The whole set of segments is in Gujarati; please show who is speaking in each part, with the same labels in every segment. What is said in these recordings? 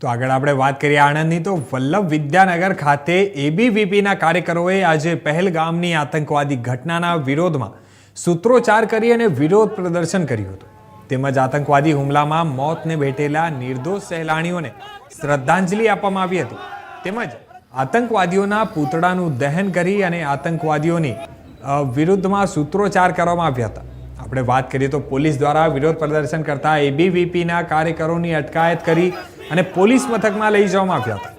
Speaker 1: તો આગળ આપણે વાત કરીએ આણંદની. તો વલ્લભ વિદ્યાનગર ખાતે એબીવીપીના કાર્યકરોએ આજે પહેલગામની આતંકવાદી ઘટનાના વિરોધમાં સૂત્રોચ્ચાર કરી અને વિરોધ પ્રદર્શન કર્યું હતું. તેમજ આતંકવાદી હુમલામાં મોતને ભેટેલા નિર્દોષ સહેલાણીઓને શ્રદ્ધાંજલિ આપવામાં આવી હતી. તેમજ આતંકવાદીઓના પૂતળાનું દહન કરી અને આતંકવાદીઓની વિરુદ્ધમાં સૂત્રોચ્ચાર કરવામાં આવ્યા હતા. આપણે વાત કરીએ તો પોલીસ દ્વારા વિરોધ પ્રદર્શન કરતા એબીવીપીના કાર્યકરોની અટકાયત કરી અને પોલીસ મથકમાં લઈ જવામાં આવ્યા હતા.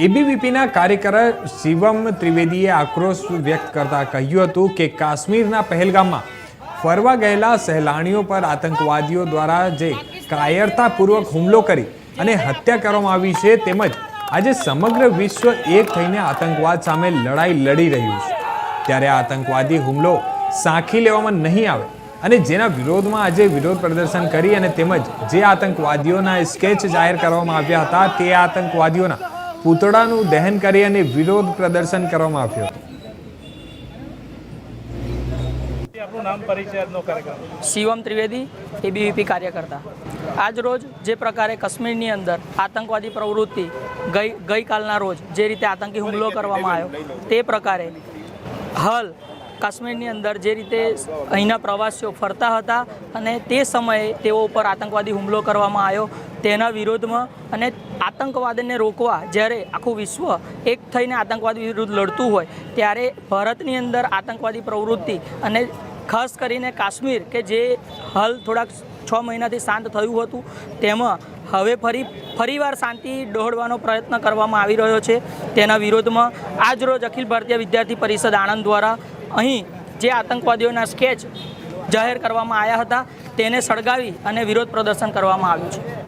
Speaker 1: એબીવીપીના કાર્યકર શિવમ ત્રિવેદીએ આક્રોશ વ્યક્ત કરતા કહ્યું હતું કે કાશ્મીરના પહેલગામમાં ફરવા ગયેલા સહેલાણીઓ પર આતંકવાદીઓ દ્વારા જે કાયરતાપૂર્વક હુમલો કરી અને હત્યા કરવામાં આવી છે તેમજ આજે સમગ્ર વિશ્વ એક થઈને આતંકવાદ સામે લડાઈ લડી રહ્યું છે. ત્યારે આતંકવાદી હુમલો સાંખી લેવામાં નહીં આવે અને જેના વિરોધમાં આજે વિરોધ પ્રદર્શન કરી અને તેમજ જે આતંકવાદીઓના સ્કેચ જાહેર કરવામાં આવ્યા હતા તે આતંકવાદીઓના પૂતળાનું દહન કરી અને વિરોધ પ્રદર્શન કરવામાં આવ્યું હતું.
Speaker 2: નામ પરિચય
Speaker 3: શિવમ ત્રિવેદી એબીવીપી કાર્યકર્તા. આજ રોજ જે પ્રકારે કાશ્મીરની અંદર આતંકવાદી પ્રવૃત્તિ ગઈ ગઈકાલના રોજ જે રીતે આતંકી હુમલો કરવામાં આવ્યો તે પ્રકારે હાલ કાશ્મીરની અંદર જે રીતે અહીંના પ્રવાસીઓ ફરતા હતા અને તે સમયે તેઓ ઉપર આતંકવાદી હુમલો કરવામાં આવ્યો તેના વિરોધમાં અને આતંકવાદને રોકવા જ્યારે આખું વિશ્વ એક થઈને આતંકવાદ વિરુદ્ધ લડતું હોય ત્યારે ભારતની અંદર આતંકવાદી પ્રવૃત્તિ અને ખાસ કરીને કાશ્મીર કે જે હાલ થોડાક છ મહિનાથી શાંત થયું હતું તેમાં હવે ફરી ફરીવાર શાંતિ દોહડવાનો પ્રયત્ન કરવામાં આવી રહ્યો છે. તેના વિરોધમાં આજરોજ અખિલ ભારતીય વિદ્યાર્થી પરિષદ આણંદ દ્વારા અહીં જે આતંકવાદીઓના સ્કેચ જાહેર કરવામાં આવ્યા હતા, તેને સળગાવી અને વિરોધ પ્રદર્શન કરવામાં આવ્યું છે.